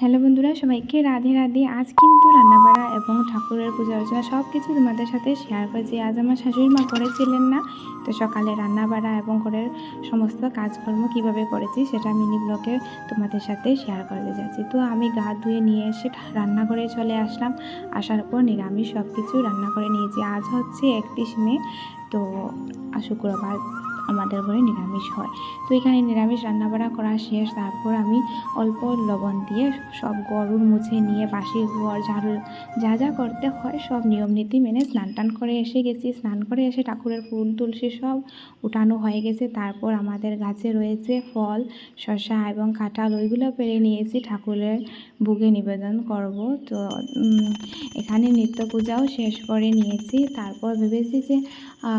Hello বন্ধুরা, সবাইকে রাধে রাধে। আজ কিন্তু রান্নাবাড়া এবং ঠাকুরের পূজা অর্চনা সব কিছু তোমাদের সাথে শেয়ার করেছি। আজ আমার শাশুড়ি মা করেছিলেন না, তো সকালে রান্নাবাড়া এবং ঘরের সমস্ত কাজকর্ম কীভাবে করেছি সেটা মিনি ব্লগে তোমাদের সাথে শেয়ার করতে যাচ্ছি। তো আমি গা ধুয়ে নিয়ে এসে রান্নাঘরে চলে আসলাম। আসার পর নিরামিষ সব কিছু রান্না করে নিয়েছি। আজ হচ্ছে একত্রিশ মে, তো শুক্রবার। আমাদের ঘরে নিরামিষ হয়। তো এখানে নিরামিষ রান্নাবাড়া করা শেষ। তারপর আমি অল্প লবণ দিয়ে সব গরুর মুছে নিয়ে, বাসি ঘর, ঝাড়ু, যা যা করতে হয় সব নিয়ম নীতি মেনে স্নান টান করে এসে গেছি। স্নান করে এসে ঠাকুরের ফুল, তুলসী সব উঠানো হয়ে গেছে। তারপর আমাদের গাছে রয়েছে ফল, শসা এবং কাঁঠাল, ওইগুলো পেরে নিয়েছি। ঠাকুরের বুকে নিবেদন করব। তো এখানে নিত্য পূজাও শেষ করে নিয়েছি। তারপর ভেবেছি যে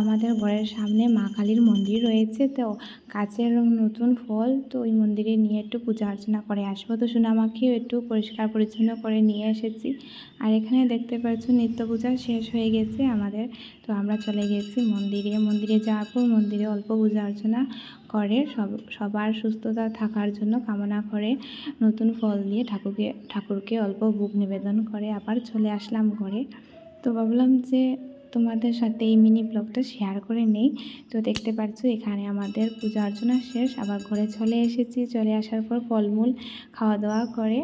আমাদের ঘরের সামনে মা কালীর মন্দির রয়েছে তো, গাছের নতুন ফল তো ওই মন্দিরে নিয়ে একটু পূজা অর্চনা করে আসব। তো সোনামাকেও একটু পরিষ্কার পরিচ্ছন্ন করে নিয়ে এসেছি। আর এখানে দেখতে পাচ্ছ নিত্য পূজা শেষ হয়ে গেছে আমাদের। তো আমরা চলে গেছি মন্দিরে। মন্দিরে যাওয়ার পর মন্দিরে অল্প পূজা অর্চনা করে, সব, সবার সুস্থতা থাকার জন্য কামনা করে নতুন ফল দিয়ে ঠাকুরকে ঠাকুরকে অল্প ভোগ নিবেদন করে আবার চলে আসলাম ঘরে। তো ভাবলাম যে তোমাদের সাথে এই মিনি ব্লগটা শেয়ার করে নেই। তো দেখতে পাচ্ছ এখানে আমাদের পূজা অর্চনা শেষ। আবার ঘরে চলে এসেছি। চলে আসার পর ফলমূল খাওয়া দাওয়া করে।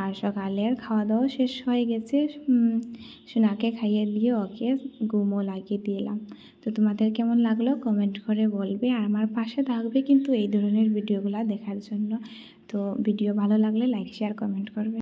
আর সকালের খাওয়া দাওয়া শেষ হয়ে গেছে। সোনাকে খাইয়ে দিয়ে ওকে ঘুমও লাগিয়ে দিলাম। তো তোমাদের কেমন লাগল কমেন্ট করে বলবে। আর আমার পাশে থাকবে কিন্তু এই ধরনের ভিডিওগুলো দেখার জন্য। তো ভিডিও ভালো লাগলে লাইক, শেয়ার, কমেন্ট করবে।